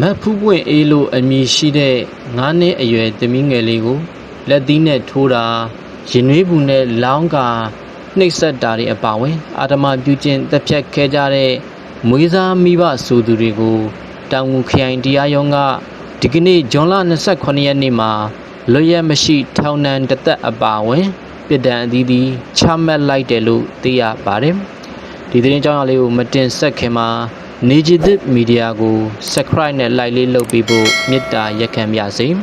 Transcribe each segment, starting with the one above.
မတ်ဖူးပွင့်အေးလို့အမည်ရှိတဲ့9နှစ်အရွယ်သမီးငယ်လေးကိုလက်သီးနဲ့ထိုးတာရင်နွေးဘူးနဲ့လောင်းကာနှိပ်စက်တာတွေအပါအဝင် အာဓမပြုကျင့်တပ်ဖြတ်ခဲ့ကြတဲ့မွေးစားမိဘဆိုသူတွေကိုတောင်ငူခရိုင်တရားရုံးကဒီကနေ့ဇွန်လ29ရက်နေ့မှာလွတ်ရက်မရှိထောင်ဒဏ်တစ်သက်အပါအဝင်ပြည်ဒဏ်အသီးသီးချမှတ်လိုက်တယ်လို့သိရပါတယ်။ဒီသတင်းကြောင်းအရာလေးကိုမတင်ဆက်ခင်မှာ နေကြည်သစ်မီဒီယာကို subscribe နဲ့ like လေးလုပ်ပြီးဖို့မေတ္တာရက်ခံပါစေ။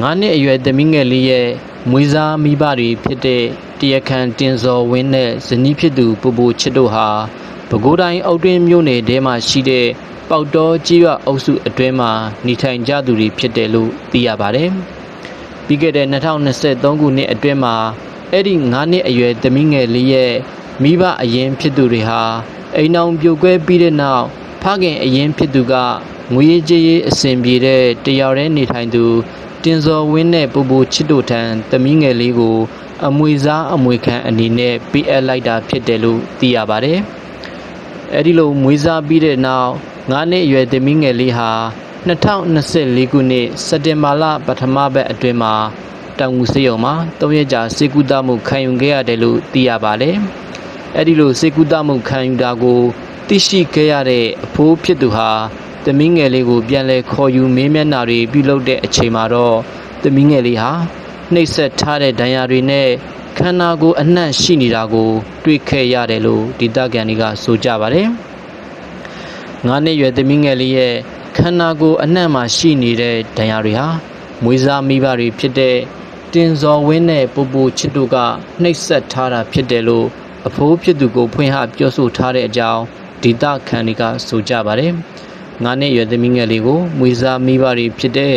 ငါးနှစ်အရွယ်သမီးငယ်လေးရဲ့မွေးစားမိဘတွေဖြစ်တဲ့တရခန်တင်စော်ဝင်းနဲ့ဇနီးဖြစ်သူပူပူချစ်တို့ဟာပဲခူးတိုင်းအောက်တွင်းမြို့နယ်ထဲမှာရှိတဲ့ပေါက်တော်ကြီးရွာအုပ်စုအတွင်းမှာနေထိုင်ကြသူတွေဖြစ်တယ်လို့သိရပါတယ်။ပြီးခဲ့တဲ့2023ခုနှစ်အတွင်းမှာအဲ့ဒီ9နှစ်အရွယ်သမီးငယ်လေးရဲ့မိဘအရင်ဖြစ်သူတွေဟာ အိမ်အောင်ပြိုကွဲပြီးတဲ့နောက်ဖခင်အရင်ဖြစ်သူကငွေကြေးရေးအစဉ်ပြေတဲ့တယောက်တည်းနေထိုင်သူတင်စော်ဝင်းနဲ့ပူပူချစ်တို့ထံသမီးငယ်လေးကို အမွေစားအမွေခံအနေနဲ့ပေးအပ်လိုက်တာဖြစ်တယ်လို့သိရပါတယ်။အဲဒီလိုမွေးစားပြီးတဲ့နောက်9နှစ်အရွယ်သမီးငယ်လေးဟာ2024ခုနှစ်စက်တင်ဘာလပထမပတ်အတွင်းမှာတောင်ငူစေယုံမှာ3ရက်ကြာစေကူတာမှုခံယူခဲ့ရတယ်လို့သိရပါတယ်။ အဲဒီလိုစေကူတာမှုခံယူတာကိုသိရှိခဲ့ရတဲ့အဖိုးဖြစ်သူဟာသမီးငယ်လေးကိုပြန်လဲခေါ်ယူမေးမြန်းတာတွေပြုလုပ်တဲ့အချိန်မှာတော့သမီးငယ်လေးဟာနှိပ်စက်ထားတဲ့ဒဏ်ရာတွေနဲ့ခန္ဓာကိုယ်အနှံ့ရှိနေတာကို တွေ့ခဲ့ရတယ်လို့ဒေသခံတွေကဆိုကြပါတယ်။ငါးနှစ်ရွယ်သမီးငယ်လေးရဲ့ခန္ဓာကိုယ်အနှံ့မှာရှိနေတဲ့ဒဏ်ရာတွေဟာမွေးစားမိဘတွေဖြစ်တဲ့တင်ဇော်ဝင်းနဲ့ပူပူချစ်တို့ကနှိပ်စက်ထားတာဖြစ်တယ်လို့ အဖိုးဖြစ်သူကိုဖွင့်ဟပြောဆိုထားတဲ့အကြောင်းဒေသခံတွေကဆိုကြပါတယ်။ငါးနှစ်ရွယ်သမီးငယ်လေးကိုမွေးစားမိဘတွေဖြစ်တဲ့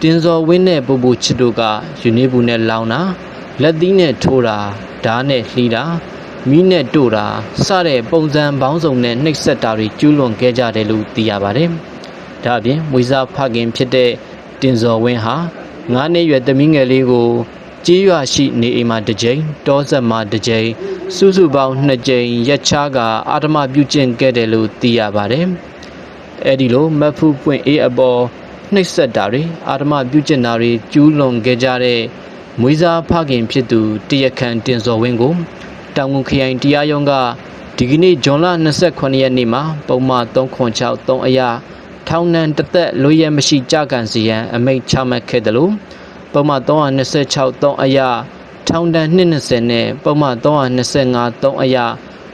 တင်ဇော်ဝင်းနဲ့ပူပူချစ်တို့ကယူနေဘူးနဲ့လောင်းတာလက်သီးနဲ့ထိုးတာဓားနဲ့လှီးတာမီးနဲ့တို့တာစတဲ့ပုံစံပေါင်းစုံနဲ့နှိပ်စက်တာတွေကျူးလွန်ခဲ့ကြတယ်လို့သိရပါတယ်။ဒါအပြင်မွေးစားဖခင်ဖြစ်တဲ့တင်ဇော်ဝင်းဟာငါးနှစ်ရွယ်သမီးငယ်လေးကို ကြေးရွာရှိနေအိမ်မှာတစ်ကြိမ်တောဆက်မှာတစ်ကြိမ်စုစုပေါင်းနှစ်ကြိမ်ရက်ချားကအာဓမပြုကျင့်ခဲ့တယ်လို့သိရပါတယ်။အဲဒီလိုမတ်ဖူးပွင့်အေးအပေါ်နှိပ်စက်တာတွေအာဓမပြုကျင့်တာတွေကျူးလွန်ခဲ့ကြတဲ့မွေးစားဖခင်ဖြစ်သူတရခန်တင်ဇော်ဝင်းကိုတောင်ငူခရိုင်တရားရုံးကဒီကနေ့ဇွန်လ29ရက်နေ့မှာပုံမှန်306 3အရာထောင်ဒဏ်တစ်သက်လွတ်ရမရှိကြကန်စီရန်အမိန့်ချမှတ်ခဲ့တယ်လို့ ပုံမှန်326 3အရာထောင်ဒဏ်220နဲ့ပုံမှန်325 3အရာ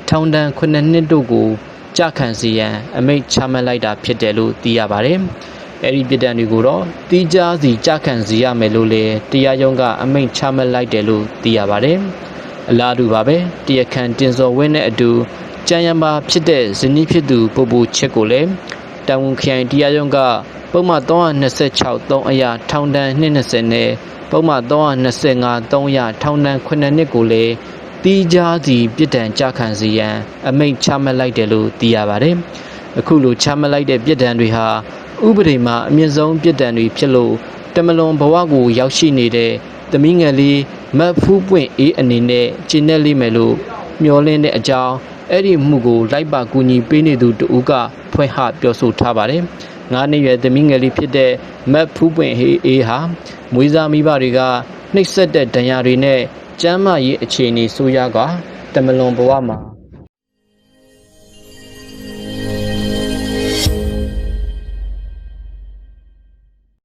ထောင်ဒဏ်9နှစ်တို့ကိုကြခံစီရန်အမိန့်ချမှတ်လိုက်တာဖြစ်တယ်လို့သိရပါတယ်။အဲဒီပြည်တံတွေကိုတော့တီးခြားစီကြခံစီရမယ်လို့လည်းတရားရုံးကအမိန့်ချမှတ်လိုက်တယ်လို့သိရပါတယ်။အလားတူပါပဲတရားခံတင်စော်ဝင်းနဲ့အတူကြံရံပါဖြစ်တဲ့ဇနီးဖြစ်သူပူပူချစ်ကိုလည်း တောင်ဝန်ခရိုင်တရားရုံးကပုံမှန်326 3အရာထောင်ဒဏ်220နဲ့ပုံမှန်325 3အရာထောင်ဒဏ်9နှစ်ကိုလည်းတီးခြားစီပြစ်ဒဏ်ကြခံစီရန် အမိန့်ချမှတ်လိုက်တယ်လို့သိရပါတယ်။အခုလိုချမှတ်လိုက်တဲ့ပြစ်ဒဏ်တွေဟာဥပဒေမှာအမြင့်ဆုံးပြစ်ဒဏ်တွေဖြစ်လို့တမလွန်ဘဝကိုရောက်ရှိနေတဲ့သမီးငယ်လေးမတ်ဖူးပွင့်အေးအနေနဲ့ကျင့်တဲ့လိမ့်မယ်လို့မျှော်လင့်တဲ့အကြောင်း အဲ့ဒီမှုကိုလိုက်ပါကူညီပေးနေသူတဦးကဖွင့်ဟပြောဆိုထားပါတယ်။ငါးနှစ်ရွယ်သမီးငယ်လေးဖြစ်တဲ့မတ်ဖူးပွင့်ဟေးအေးဟာမွေးစားမိဘတွေကနှိပ်စက်တဲ့ဒဏ်ရာတွေနဲ့ကျမ်းမာရေးအခြေအနေဆိုးရွားကတမလွန်ဘဝမှာ